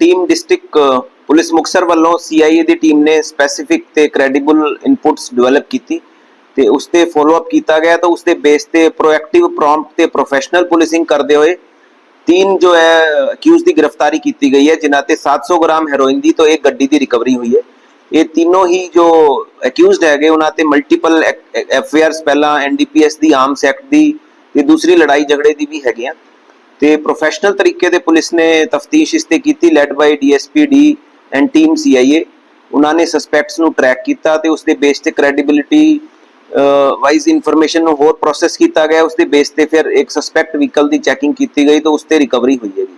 Team district police Muktsar ਵੱਲੋਂ CIA ਦੀ team ਨੇ ਸਪੈਸੀਫਿਕ ਤੇ ਕ੍ਰੈਡੀਬਲ ਇਨਪੁਟਸ ਡਿਵੈਲਪ ਕੀਤੀ ਤੇ ਉਸ ਤੇ ਫਾਲੋ ਅਪ ਕੀਤਾ ਗਿਆ ਤਾਂ ਉਸ ਦੇ ਬੇਸ ਤੇ ਪ੍ਰੋਐਕਟਿਵ ਪ੍ਰੌਂਪਟ ਤੇ ਪ੍ਰੋਫੈਸ਼ਨਲ ਪੁਲਿਸਿੰਗ ਕਰਦੇ ਹੋਏ ਤਿੰਨ ਜੋ ਹੈ ਅਕਿਊਜ਼ ਦੀ ਗ੍ਰਿਫਤਾਰੀ ਕੀਤੀ ਗਈ ਹੈ ਜਿਨ੍ਹਾਂ ਤੇ 700 ਗ੍ਰਾਮ ਹੈਰੋਇਨ ਦੀ ਤੋਂ ਇੱਕ ਗੱਡੀ ਦੀ ਰਿਕਵਰੀ ਹੋਈ ਹੈ ਇਹ ਤਿੰਨੋਂ ਹੀ ਜੋ ਅਕਿਊਜ਼ਡ ਹੈਗੇ ਉਹਨਾਂ ਤੇ ਮਲਟੀਪਲ ਐਫਆਈਆਰਸ ਪਹਿਲਾਂ ਐਨਡੀਪੀਐਸ ਦੀ ਆਰਮਸ ਐਕਟ ਦੀ ਤੇ ਦੂਸਰੀ ਲੜਾਈ ਝਗੜੇ ਦੀ ਵੀ ਹੈਗੇ ਆ ਤੇ ਪ੍ਰੋਫੈਸ਼ਨਲ ਤਰੀਕੇ ਦੇ ਪੁਲਿਸ ਨੇ ਤਫਤੀਸ਼ ਇਸ ਤੇ ਕੀਤੀ led by DSP D and team CIA ਉਹਨਾਂ ਨੇ ਸਸਪੈਕਟਸ ਨੂੰ ਟਰੈਕ ਕੀਤਾ ਤੇ ਉਸ ਦੇ ਬੇਸ ਤੇ ਕ੍ਰੈਡੀਬਿਲਿਟੀ ਵਾਈਜ਼ ਇਨਫੋਰਮੇਸ਼ਨ ਨੂੰ ਹੋਰ ਪ੍ਰੋਸੈਸ ਕੀਤਾ ਗਿਆ। ਉਸ ਦੇ ਬੇਸ ਤੇ ਫਿਰ ਇੱਕ ਸਸਪੈਕਟ ਵਹੀਕਲ ਦੀ ਚੈਕਿੰਗ ਕੀਤੀ ਗਈ ਤਾਂ ਉਸ ਤੇ ਰਿਕਵਰੀ ਹੋਈ ਹੈ ਜੀ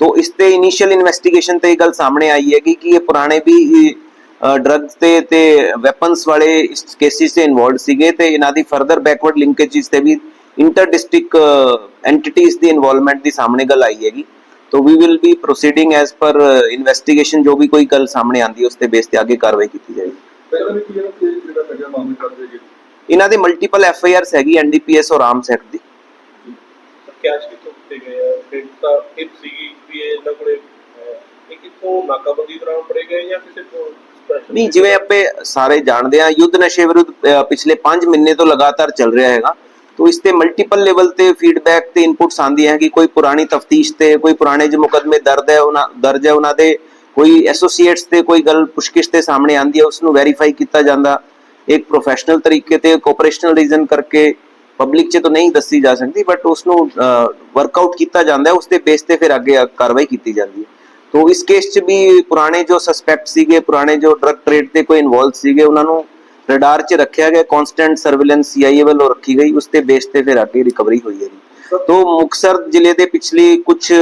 ਤੋਂ ਇਸ ਤੇ ਇਨੀਸ਼ੀਅਲ ਇਨਵੈਸਟੀਗੇਸ਼ਨ ਤੇ ਇਹ ਗੱਲ ਸਾਹਮਣੇ ਆਈ ਹੈ ਕਿ ਇਹ ਪੁਰਾਣੇ ਵੀ ਡਰੱਗਸ ਤੇ ਤੇ ਵੈਪਨਸ ਵਾਲੇ ਇਸ ਕੇਸਿਸ ਤੇ ਇਨਵੋਲਡ ਸੀਗੇ ਤੇ ਇਹਨਾਂ ਦੀ ਫਰਦਰ ਬੈਕਵਰਡ ਲਿੰਕੇਜਸ ਤੇ ਵੀ ਇੰਟਰ ਡਿਸਟ੍ਰਿਕਟ ਐਂਟੀਟੀਜ਼ ਦੀ ਇਨਵੋਲਵਮੈਂਟ ਦੀ ਸਾਹਮਣੇ ਗੱਲ ਆਈ ਹੈਗੀ। ਤੋ we will be proceeding as per investigation ਜੋ ਵੀ ਕੋਈ ਗੱਲ ਸਾਹਮਣੇ ਆਂਦੀ ਉਸ ਤੇ ਬੇਸ ਤੇ ਅੱਗੇ ਕਾਰਵਾਈ ਕੀਤੀ ਜਾਏਗੀ। ਇਹਨਾਂ ਦੇ ਮਲਟੀਪਲ ਐਫ ਆਈ ਆਰਸ ਹੈਗੀ ਐਨਡੀਪੀਐਸ ਔਰ ਆਰਮਸ ਐਕਟ ਦੀ। ਕੈਸ਼ ਕਿੱਥੋਂ ਦਿੱਤੇ ਗਏ ਆ? ਫਿਰ ਤਾਂ ਟਿਪ ਸੀਗੀ ਵੀ ਇਹਨਾਂ ਕੋਲੇ ਇਹ ਕਿੱਥੋਂ ਨਾਕਾਬੰਦੀ ਦੌਰਾਨ ਪੜੇ ਗਏ ਜਾਂ ਕਿਸੇ ਤੋਂ ਨਹੀਂ ਜਿਵੇਂ ਆਪੇ ਸਾਰੇ ਜਾਣਦੇ ਆ ਯੁੱਧ ਨਸ਼ੇ ਵਿਰੁੱਧ ਪਿਛਲੇ 5 ਮਹੀਨੇ ਤੋਂ ਲਗਾਤਾਰ ਚੱਲ ਰਿਹਾ ਹੈਗਾ। ਤੋ ਇਸ ਤੇ ਮਲਟੀਪਲ ਲੈਵਲ ਤੇ ਫੀਡਬੈਕ ਤੇ ਇਨਪੁਟਸ ਆਉਂਦੀਆਂ ਹੈ ਕਿ ਕੋਈ ਪੁਰਾਣੀ ਤਫਤੀਸ਼ ਤੇ, ਕੋਈ ਪੁਰਾਣੇ ਜੋ ਮੁਕਦਮੇ ਦਰਦ ਹੈ ਉਹਨਾਂ, ਦਰਜ ਹੈ ਉਹਨਾਂ ਦੇ, ਕੋਈ ਐਸੋਸੀਏਟਸ ਤੇ ਕੋਈ ਗੱਲ ਪੁਸ਼ਕਿਸ਼ ਤੇ ਸਾਹਮਣੇ ਆਉਂਦੀ ਹੈ, ਉਸ ਨੂੰ ਵੈਰੀਫਾਈ ਕੀਤਾ ਜਾਂਦਾ। ਇੱਕ ਪ੍ਰੋਫੈਸ਼ਨਲ ਤਰੀਕੇ ਤੇ ਕੋਆਪਰੇਸ਼ਨਲ ਰੀਜ਼ਨ ਕਰਕੇ ਪਬਲਿਕ 'ਚ ਤਾਂ ਨਹੀਂ ਦੱਸੀ ਜਾ ਸਕਦੀ ਬਟ ਉਸ ਨੂੰ ਵਰਕਆਊਟ ਕੀਤਾ ਜਾਂਦਾ ਹੈ, ਉਸ ਦੇ ਬੇਸ ਤੇ ਫਿਰ ਅੱਗੇ ਕਾਰਵਾਈ ਕੀਤੀ ਜਾਂਦੀ ਹੈ। ਤੋ ਇਸ ਕੇਸ 'ਚ ਵੀ ਪੁਰਾਣੇ ਜੋ ਸਸਪੈਕਟ ਸੀਗੇ, ਪੁਰਾਣੇ ਜੋ ਡਰਗ ਟ੍ਰੇਡ ਤੇ ਕੋਈ ਇਨਵੋਲਵ ਸੀਗੇ, ਉਹਨਾਂ ਨੂੰ ਰਡਾਰ 'ਚ ਰੱਖਿਆ ਗਿਆ ਕਨਸਟੈਂਟ ਸਰਵੇਲੈਂਸ ਸੀਆਈਏ ਵੱਲੋਂ ਰੱਖੀ ਗਈ, ਉਸ ਤੇ ਬੇਸ ਤੇ ਫਿਰ ਅੱਗੇ ਰਿਕਵਰੀ ਹੋਈ ਹੈ ਤੋਂ ਮੁਕਸਰ ਜ਼ਿਲ੍ਹੇ ਦੇ ਪਿਛਲੀ ਕੁਝ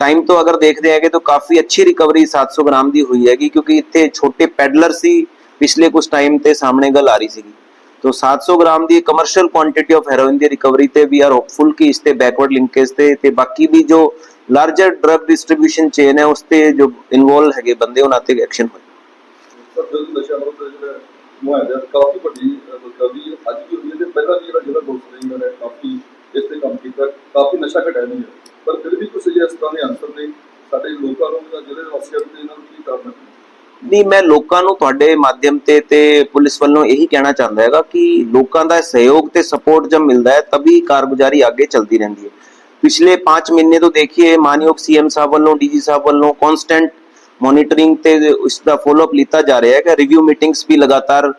ਟਾਈਮ ਤੋਂ ਅਗਰ ਦੇਖਦੇ ਹੈਗੇ ਤਾਂ ਕਾਫੀ ਅੱਛੀ ਰਿਕਵਰੀ 700 ਗ੍ਰਾਮ ਦੀ ਹੋਈ ਹੈਗੀ, ਕਿਉਂਕਿ ਇੱਥੇ ਛੋਟੇ ਪੈਡਲਰ ਸੀ, ਪਿਛਲੇ ਕੁਝ ਟਾਈਮ ਤੇ ਸਾਹਮਣੇ ਗੱਲ ਆ ਰਹੀ ਸੀਗੀ। ਤੋਂ 700 ਗ੍ਰਾਮ ਦੀ ਕਮਰਸ਼ੀਅਲ ਕੁਆਂਟੀਟੀ ਆਫ ਹੈਰੋਇਨ ਦੀ ਰਿਕਵਰੀ ਤੇ ਵੀ ਆਰ ਹੋਪਫੁਲ ਕਿ ਇਸ ਤੇ ਬੈਕਵਰਡ ਲਿੰਕੇਜ ਤੇ ਤੇ ਬਾਕੀ ਵੀ ਜੋ ਲਾਰਜਰ ਡਰਗ ਡਿਸਟ੍ਰੀਬਿਊਸ਼ਨ ਚੇਨ ਹੈ, ਉਸ ਤੇ ਜੋ ਇਨਵੋਲ ਹੈਗੇ ਬੰਦੇ, ਉਹਨਾਂ ਤੇ ਐਕਸ਼ਨ ਹੋਏ ਜਿਹੜਾ ਕਾਫੀ ਵੱਡੀ ਬਲਕਾਵੀ ਅੱਜ ਵੀ ਹੋਈ ਤੇ ਪਹਿਲਾਂ ਵੀ ਜਿਹੜਾ ਜ਼ਿਲ੍ਹਾ ਪੁਲਿਸ ਨੇ ਇਹਨਾਂ ਕਾਫੀ ਇਸ ਤੇ ਕੰਮ ਕੀਤਾ, ਕਾਫੀ ਨਸ਼ਾ ਘਟਿਆ ਨਹੀਂ ਹੈ। ਪਰ ਫਿਰ ਵੀ ਕੁਝ ਇਸ ਤਰ੍ਹਾਂ ਦੇ ਅੰਸਰ ਨੇ ਸਾਡੇ ਲੋਕਾਂ ਨੂੰ ਜਾਂ ਜ਼ਿਲ੍ਹੇ ਵਾਸੀਆਂ ਨੂੰ ਇਹਨਾਂ ਨੂੰ ਕੀ ਕਰਨਾ ਨਹੀਂ, ਮੈਂ ਲੋਕਾਂ ਨੂੰ ਤੁਹਾਡੇ ਮਾਧਿਅਮ ਤੇ ਤੇ ਪੁਲਿਸ ਵੱਲੋਂ ਇਹੀ ਕਹਿਣਾ ਚਾਹੁੰਦਾ ਹੈਗਾ ਕਿ ਲੋਕਾਂ ਦਾ ਸਹਿਯੋਗ ਤੇ ਸਪੋਰਟ ਜਬ ਮਿਲਦਾ ਹੈ ਤभी ਕਾਰਗੁਜ਼ਾਰੀ ਅੱਗੇ ਚਲਦੀ ਰਹਿੰਦੀ ਹੈ। ਪਿਛਲੇ 5 ਮਹੀਨੇ ਤੋਂ ਦੇਖੀਏ, ਮਾਨਯੋਗ ਸੀਐਮ ਸਾਹਿਬ ਵੱਲੋਂ ਡੀਜੀ ਸਾਹਿਬ ਵੱਲੋਂ ਕਨਸਟੈਂਟ मॉनिटरिंग ते फॉलोअप लिता जा रहा है रिव्यू मीटिंग्स भी लगातार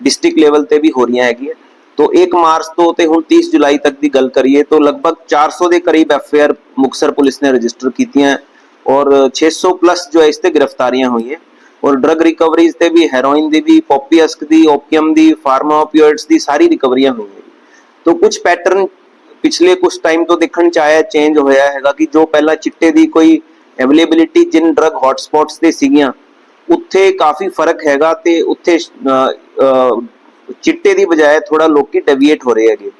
डिस्ट्रिक्ट लेवल ते भी हो रही है तो एक मार्च तो ते हुन 30 जुलाई तक दी गल करिए तो लगभग 400 दे करीब एफआईआर मुक्सर पुलिस ने रजिस्टर कीतियाँ और 600 प्लस जो है इसते गिरफ्तारियाँ हुई है। और ड्रग रिकवरीज ते भी हेरोइन दी भी पॉपी अस्क ओपियम दी फार्मा ओपियोइड्स दी सारी रिकवरियाँ हुई है। तो कुछ पैटर्न पिछले कुछ टाइम तो देखने चाहे चेंज होया हैगा कि जो पहला चिट्टे दी कोई ਅਵੇਲੇਬਿਲਿਟੀ ਜਿਨ ਡਰਗ ਹੌਟਸਪੌਟਸ ਤੇ ਸੀਗੀਆਂ, ਉੱਥੇ ਕਾਫੀ ਫ਼ਰਕ ਹੈਗਾ ਤੇ ਉੱਥੇ ਚਿੱਟੇ ਦੀ ਬਜਾਏ ਥੋੜਾ ਲੋਕੀ ਡਿਵੀਏਟ ਹੋ ਰਹੇ ਹੈਗੇ।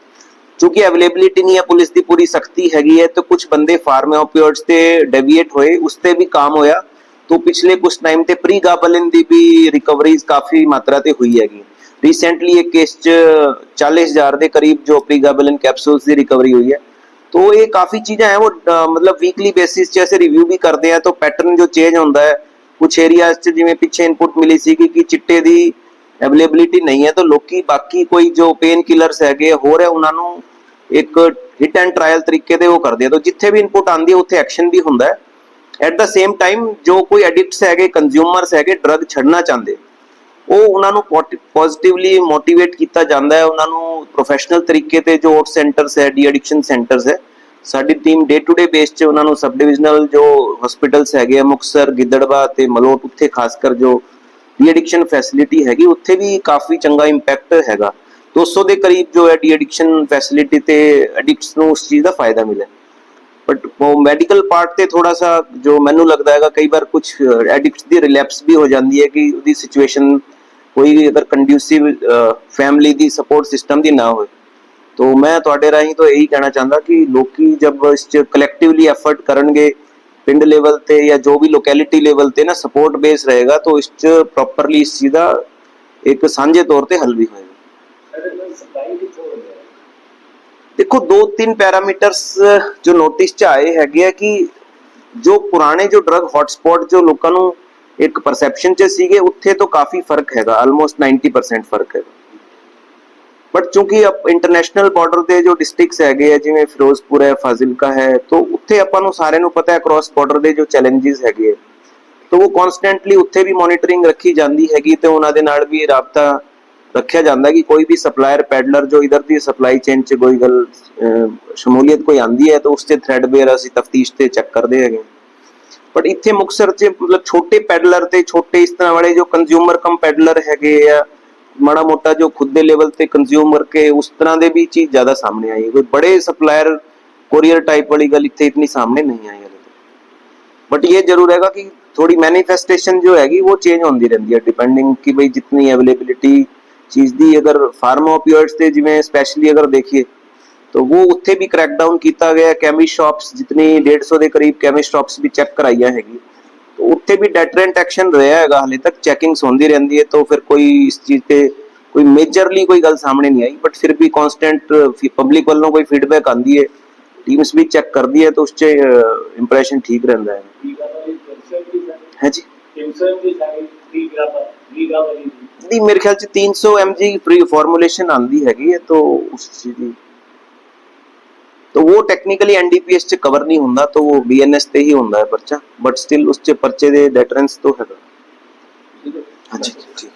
ਕਿਉਂਕਿ ਅਵੇਲੇਬਿਲਿਟੀ ਨਹੀਂ ਹੈ, ਪੁਲਿਸ ਦੀ ਪੂਰੀ ਸਖਤੀ ਹੈਗੀ ਹੈ ਤਾਂ ਕੁਝ ਬੰਦੇ ਫਾਰਮਾਓਪੀਓਇਡਸ ਤੇ ਡਿਵੀਏਟ ਹੋਏ, ਉਸ ਤੇ ਵੀ ਕੰਮ ਹੋਇਆ। ਤੋਂ ਪਿਛਲੇ ਕੁਝ ਟਾਈਮ ਤੇ ਪ੍ਰੀ ਗਾਬਲਿਨ ਦੀ ਵੀ ਰਿਕਵਰੀਜ਼ ਕਾਫੀ ਮਾਤਰਾ ਤੇ ਹੋਈ ਹੈਗੀ। ਰੀਸੈਂਟਲੀ ਇੱਕ ਕੇਸ ਚ 40000 ਦੇ ਕਰੀਬ ਜੋ ਪ੍ਰੀ ਗਾਬਲਿਨ ਕੈਪਸੂਲਸ ਦੀ ਰਿਕਵਰੀ ਹੋਈ ਹੈ। तो ये काफी चीजें हैं वो अ, मतलब वीकली बेसिस ਚ ऐसे ਰਿਵਿਊ ਵੀ ਕਰਦੇ ਆ ਤਾਂ ਪੈਟਰਨ ਜੋ ਚੇਂਜ ਹੁੰਦਾ ਹੈ ਕੁਝ ਏਰੀਆਜ਼ ਚ ਜਿਵੇਂ ਪਿੱਛੇ ਇਨਪੁਟ ਮਿਲੀ ਸੀ ਕਿ ਚਿੱਟੇ ਦੀ ਅਵੇਲੇਬਿਲਿਟੀ ਨਹੀਂ ਹੈ ਤਾਂ ਲੋਕੀ ਬਾਕੀ ਕੋਈ ਜੋ ਪੇਨ ਕਿਲਰਸ ਹੈਗੇ ਹੋਰ ਹੈ ਉਹਨਾਂ ਨੂੰ ਇੱਕ ਹਿੱਟ ਐਂਡ ਟ੍ਰਾਇਲ ਤਰੀਕੇ ਦੇ ਉਹ ਕਰਦੇ ਆ ਤਾਂ ਜਿੱਥੇ ਵੀ ਇਨਪੁਟ ਆਂਦੀ ਹੈ ਉੱਥੇ ਐਕਸ਼ਨ ਵੀ ਹੁੰਦਾ ਹੈ ਐਟ ਦਾ ਸੇਮ ਟਾਈਮ ਜੋ ਕੋਈ ਐਡਿਕਟਸ ਹੈਗੇ ਕੰਜ਼ਿਊਮਰਸ ਹੈਗੇ ਡਰਗ ਛੱਡਣਾ ਚਾਹੁੰਦੇ ਉਹ ਉਹਨਾਂ ਨੂੰ ਪੋਜ਼ਿਟਿਵਲੀ ਮੋਟੀਵੇਟ ਕੀਤਾ ਜਾਂਦਾ ਹੈ। ਉਹਨਾਂ ਨੂੰ ਪ੍ਰੋਫੈਸ਼ਨਲ ਤਰੀਕੇ ਤੇ ਜੋ ਆਊਟ ਸੈਂਟਰਸ ਹੈ ਡੀ ਐਡਿਕਸ਼ਨ ਸੈਂਟਰਸ ਹੈ, ਸਾਡੀ team day to day base 'ਚ ਉਹਨਾਂ ਨੂੰ ਸਬ ਡਿਵੀਜ਼ਨਲ ਜੋ ਹਸਪੀਟਲਸ ਹੈਗੇ ਆ ਮੁਕਸਰ ਗਿੱਦੜਵਾ ਤੇ ਮਲੋਟ, ਉੱਥੇ ਖਾਸ ਕਰ ਜੋ ਡੀ ਐਡਿਕਸ਼ਨ ਫੈਸਿਲਿਟੀ ਹੈਗੀ, ਉੱਥੇ ਵੀ ਕਾਫੀ ਚੰਗਾ ਇੰਪੈਕਟ ਹੈਗਾ। 200 ਦੇ ਕਰੀਬ ਜੋ ਹੈ ਡੀ ਐਡਿਕਸ਼ਨ ਫੈਸਿਲਿਟੀ ਤੇ ਐਡਿਕਟਸ ਨੂੰ ਉਸ ਚੀਜ਼ ਦਾ ਫਾਇਦਾ ਮਿਲਿਆ। ਬਟ ਉਹ ਮੈਡੀਕਲ ਪਾਰਟ ਤੇ ਥੋੜਾ ਸਾ ਜੋ ਮੈਨੂੰ ਲੱਗਦਾ ਹੈਗਾ, ਕਈ ਵਾਰ ਕੁਝ ਐਡਿਕਟਸ ਦੀ ਰਿਲੈਪਸ ਵੀ ਹੋ ਜਾਂਦੀ ਹੈ ਕਿ ਉਹਦੀ ਸਿਚੁਏਸ਼ਨ ਕੋਈ ਅਗਰ ਕੰਡਿਊਸਿਵ ਫੈਮਿਲੀ ਦੀ ਸਪੋਰਟ ਸਿਸਟਮ ਦੀ ਨਾ ਹੋਵੇ। तो मैं ਤੁਹਾਡੇ ਰਾਹੀਂ ਤੋਂ ਇਹੀ ਕਹਿਣਾ ਚਾਹੁੰਦਾ ਕਿ ਲੋਕੀ ਜਬ ਇਸ ਚ ਕਲੈਕਟਿਵਲੀ ਐਫਰਟ ਕਰਨਗੇ, ਪਿੰਡ ਲੈਵਲ ਤੇ ਜਾਂ ਜੋ ਵੀ ਲੋਕੈਲਿਟੀ ਲੈਵਲ ਤੇ ਨਾ ਸਪੋਰਟ ਬੇਸ ਰਹੇਗਾ, ਤਾਂ ਇਸ ਚ ਪ੍ਰੋਪਰਲੀ ਇਸ ਚੀਜ਼ ਦਾ ਇੱਕ ਸਾਂਝੇ ਤੌਰ ਤੇ ਹੱਲ ਵੀ ਹੋਏਗਾ। ਦੇਖੋ ਦੋ ਤਿੰਨ ਪੈਰਾਮੀਟਰਸ ਜੋ ਨੋਟਿਸ ਚ ਆਏ ਹੈਗੇ ਆ ਕਿ ਜੋ ਪੁਰਾਣੇ ਜੋ ਡਰਗ ਹੌਟਸਪੌਟ ਜੋ ਲੋਕਾਂ ਨੂੰ ਇੱਕ ਪਰਸੈਪਸ਼ਨ 'ਚ ਸੀਗੇ, ਉੱਥੇ ਤੋਂ ਕਾਫੀ ਫ਼ਰਕ ਹੈਗਾ ਆਲਮੋਸਟ 90% ਫ਼ਰਕ ਹੈਗਾ। ਬਟ ਚੂੰਕਿ ਇੰਟਰਨੈਸ਼ਨਲ ਬਾਰਡਰ ਦੇ ਜੋ ਡਿਸਟ੍ਰਿਕਟਸ ਹੈਗੇ ਆ, ਜਿਵੇਂ ਫਿਰੋਜ਼ਪੁਰ ਹੈ, ਫਾਜ਼ਿਲਕਾ ਹੈ, ਤੋਂ ਉੱਥੇ ਆਪਾਂ ਨੂੰ ਸਾਰਿਆਂ ਨੂੰ ਪਤਾ ਹੈ ਕ੍ਰਾਸ ਬਾਰਡਰ ਦੇ ਜੋ ਚੈਲੰਜਸ ਹੈਗੇ ਆ। ਤੋਂ ਉਹ ਕਨਸਟੈਂਟਲੀ ਉੱਥੇ ਵੀ ਮੋਨੀਟਰਿੰਗ ਰੱਖੀ ਜਾਂਦੀ ਹੈਗੀ, ਤੇ ਉਹਨਾਂ ਦੇ ਨਾਲ ਵੀ ਰਾਬਤਾ ਰੱਖਿਆ ਜਾਂਦਾ ਕਿ ਕੋਈ ਵੀ ਸਪਲਾਇਰ ਪੈਡਲਰ ਜੋ ਇਧਰ ਦੀ ਸਪਲਾਈ ਚੇਨ 'ਚ ਕੋਈ ਗੱਲ ਸ਼ਮੂਲੀਅਤ ਕੋਈ ਆਂਦੀ ਹੈ, ਤਾਂ ਉਸ ਤੇ ਥ੍ਰੈਡਬੇਅਰ ਅਸੀਂ ਤਫਤੀਸ਼ ਤੇ ਚੈੱਕ ਕਰਦੇ ਹੈਗੇ। ਬਟ ਇੱਥੇ ਮੁਕਸਰ 'ਚ ਮਤਲਬ ਛੋਟੇ ਪੈਡਲਰ ਤੇ ਛੋਟੇ ਇਸ ਤਰ੍ਹਾਂ ਵਾਲੇ ਜੋ ਕੰਜ਼ਿਊਮਰ ਕਮ ਪੈਡਲਰ ਹੈਗੇ ਆ, ਮਾੜਾ ਮੋਟਾ ਜੋ ਖੁਦ ਦੇ ਲੈਵਲ ਤੇ ਕੰਜ਼ਿਊਮ ਕਰਕੇ ਉਸ ਤਰ੍ਹਾਂ ਦੇ ਵੀ ਚੀਜ਼ ਜ਼ਿਆਦਾ ਸਾਹਮਣੇ ਆਈ ਕੋਈ ਬੜੇ ਸਪਲਾਇਰ ਕੋਰੀਅਰ ਟਾਈਪ ਵਾਲੀ ਗੱਲ ਇੱਥੇ ਇਤਨੀ ਸਾਹਮਣੇ ਨਹੀਂ ਆਈ ਹੈ ਬਟ ਇਹ ਜ਼ਰੂਰ ਹੈਗਾ ਕਿ ਥੋੜੀ ਮੈਨੀਫੈਸਟੇਸ਼ਨ ਜੋ ਹੈਗੀ ਉਹ ਚੇਂਜ ਹੁੰਦੀ ਰਹਿੰਦੀ ਹੈ ਡਿਪੈਂਡਿੰਗ ਕਿ ਬਈ ਜਿੰਨੀ ਅਵੇਲੇਬਿਲਿਟੀ ਚੀਜ਼ ਦੀ ਅਗਰ ਫਾਰਮਾ ਓਪੀਓਇਡਸ ਤੇ ਜਿਵੇਂ ਸਪੈਸ਼ਲੀ ਅਗਰ ਦੇਖੀਏ तो वो ਉੱਥੇ ਵੀ ਕ੍ਰੈਕਡਾਊਨ ਕੀਤਾ ਗਿਆ ਕੈਮੀ ਸ਼ਾਪਸ ਜਿਤਨੀ 150 ਦੇ ਕਰੀਬ ਕੈਮੀ ਸ਼ਾਪਸ ਵੀ ਚੈੱਕ ਕਰਾਈਆਂ ਹੈਗੀ तो ਉੱਥੇ ਵੀ ਡੈਟਰੈਂਟ ਐਕਸ਼ਨ ਰਿਹਾ ਹੈਗਾ ਹਲੇ ਤੱਕ ਚੈਕਿੰਗਸ ਹੁੰਦੀ ਰਹਿੰਦੀ ਹੈ ਤਾਂ ਫਿਰ ਕੋਈ ਇਸ ਚੀਜ਼ ਤੇ ਕੋਈ ਮੇਜਰਲੀ ਕੋਈ ਗੱਲ ਸਾਹਮਣੇ ਨਹੀਂ ਆਈ ਬਟ ਫਿਰ ਵੀ ਕਾਂਸਟੈਂਟ ਪਬਲਿਕ ਵੱਲੋਂ ਕੋਈ ਫੀਡਬੈਕ ਆਂਦੀ ਹੈ ਟੀਮਸ ਵੀ ਚੈੱਕ ਕਰਦੀ ਹੈ ਤਾਂ ਉਸ 'ਚ ਇੰਪ੍ਰੈਸ਼ਨ ਠੀਕ ਰਹਿੰਦਾ ਹੈ ਹੈ ਜੀ ਦੀ ਮੇਰੇ ਖਿਆਲ ਚ 300 mg फ्री फॉर्मुलेशन आंदी हैगी है तो उस चीज ਦੀ तो वो टेक्निकली एनडीपीएस ਚ ਕਵਰ ਨਹੀਂ ਹੁੰਦਾ तो वो बीएनएस ਤੇ ਹੀ ਹੁੰਦਾ ਹੈ ਪਰਚਾ ਬਟ ਸਟਿਲ ਉਸ ਚ ਪਰਚੇ ਦੇ ਡੈਟਰੈਂਸ ਤੋਂ ਹੈਗਾ ਠੀਕ ਹੈ ਹਾਂਜੀ ਜੀ